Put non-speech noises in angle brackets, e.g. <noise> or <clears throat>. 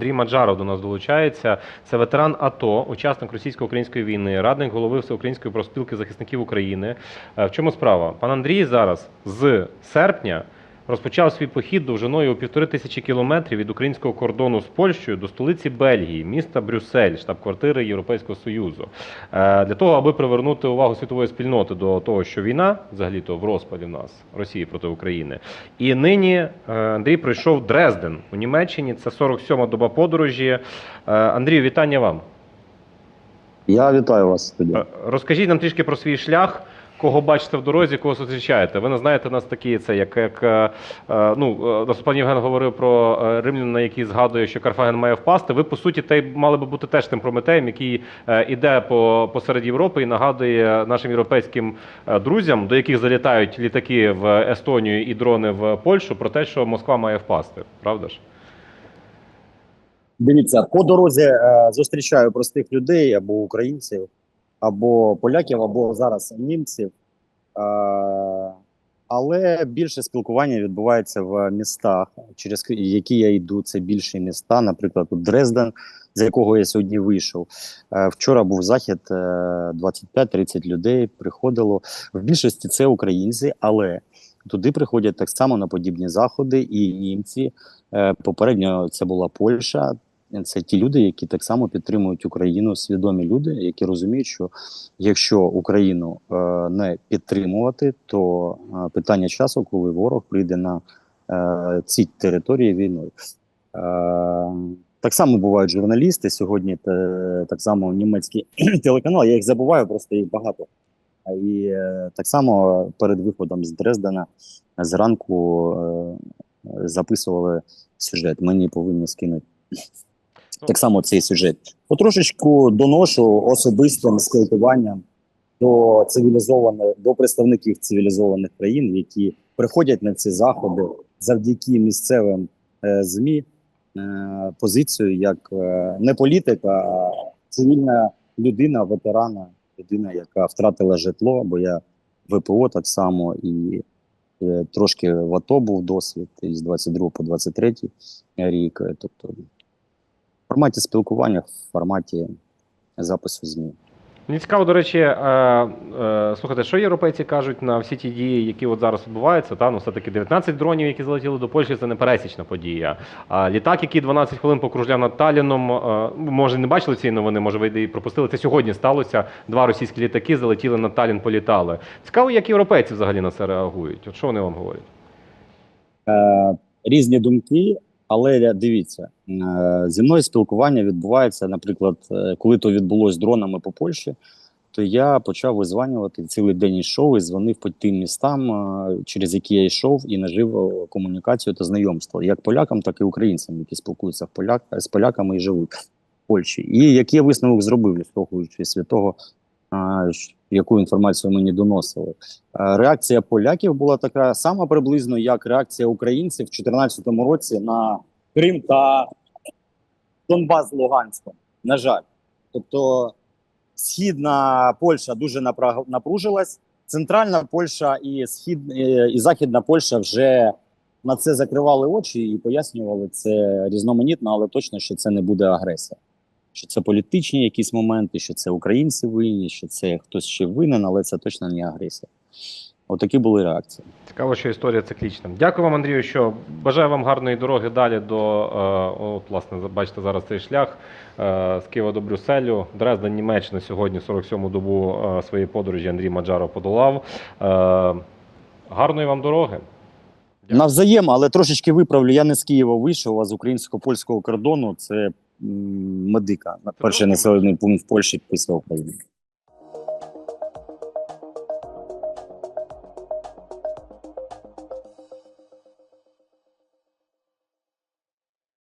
Андрій Маджаров до нас долучається. Це ветеран АТО, учасник російсько-української війни, радник голови Всеукраїнської профспілки захисників України. Е, В чому справа? Пан Андрій зараз з серпня розпочав свій похід довжиною у півтори тисячі кілометрів від українського кордону з Польщею до столиці Бельгії, міста Брюссель, штаб-квартири Європейського Союзу, Е, для того, аби привернути увагу світової спільноти до того, що війна взагалі-то в розпалі в нас Росії проти України. І нині е, Андрій пройшов Дрезден у Німеччині. Це 47-ма доба подорожі. Е, Андрію, вітання вам. Я вітаю вас тоді. Розкажіть нам трішки про свій шлях. Кого бачите в дорозі, кого зустрічаєте? Ви не знаєте нас такі, це як, як е, е, ну е, пан Євген говорив про римляна, який згадує, що Карфаген має впасти. Ви по суті й мали би бути теж тим прометеєм, який іде по посеред Європи і нагадує нашим європейським друзям, до яких залітають літаки в Естонію і дрони в Польщу, про те, що Москва має впасти. Правда ж? Дивіться, по дорозі зустрічаю простих людей або українців, або поляків, або зараз німців. Е, але більше спілкування відбувається в містах, через які я йду. Це більші міста, наприклад, тут Дрезден, з якого я сьогодні вийшов. Е, вчора був захід е, 25-30 людей приходило. В більшості це українці, але туди приходять так само на подібні заходи і німці. Е, Попередньо це була Польща. Це ті люди, які так само підтримують Україну, свідомі люди, які розуміють, що якщо Україну е, не підтримувати, то е, питання часу, коли ворог прийде на е, ці території війною. Е, так само бувають журналісти сьогодні. Те, так само німецький <clears throat> телеканал. Я їх забуваю, просто їх багато. І е, так само перед виходом з Дрездена зранку е, записували сюжет. Мені повинні скинути. Так само цей сюжет. Потрошечку доношу особистим спілкуванням до цивілізованих, до представників цивілізованих країн, які приходять на ці заходи завдяки місцевим е, ЗМІ е, позицію як е, не політика, а цивільна людина, ветерана, людина, яка втратила житло, бо я ВПО так само і е, трошки в АТО був досвід із 22 по 23 рік. Е, Тобто в форматі спілкування, в форматі запису ЗМІ. Мені цікаво, до речі, е, е, слухайте, що європейці кажуть на всі ті дії, які от зараз відбуваються. Та ну все-таки 19 дронів, які залетіли до Польщі, це не пересічна подія. А літак, який 12 хвилин покружляв над Таліном, е, може не бачили цієї новини, може ви і пропустили. Це сьогодні сталося. Два російські літаки залетіли над Талін, політали. Цікаво, як європейці взагалі на це реагують. От що вони вам говорять? Е, різні думки, але дивіться, е, зі мною спілкування відбувається, наприклад, е, коли то відбулось дронами по Польщі, то я почав визванювати цілий день йшов і дзвонив по тим містам, е, через які я йшов, і нажив комунікацію та знайомство як полякам, так і українцям, які спілкуються в поляк, з поляками і живуть в Польщі. І який я висновок зробив, відштовхуючись від того, яку інформацію мені доносили. Реакція поляків була така сама приблизно, як реакція українців в 2014 році на Крим та Донбас з Луганськом. На жаль, тобто східна Польща дуже напружилась, центральна Польща і схід е, і західна Польща вже на це закривали очі і пояснювали це різноманітно, але точно, що це не буде агресія. Що це політичні якісь моменти, що це українці винні, що це хтось ще винен, але це точно не агресія. Отакі були реакції. Цікаво, що історія циклічна. Дякую вам, Андрію. Що бажаю вам гарної дороги далі до е, от, власне, бачите зараз цей шлях е, з Києва до Брюсселю. Дрезден, Німеччина сьогодні 47-му добу е, своєї подорожі Андрій Маджаров подолав. Е, гарної вам дороги. Навзаєм, але трошечки виправлю. Я не з Києва вийшов, а з українсько-польського кордону. Це м, медика. Перший населений пункт в Польщі після України.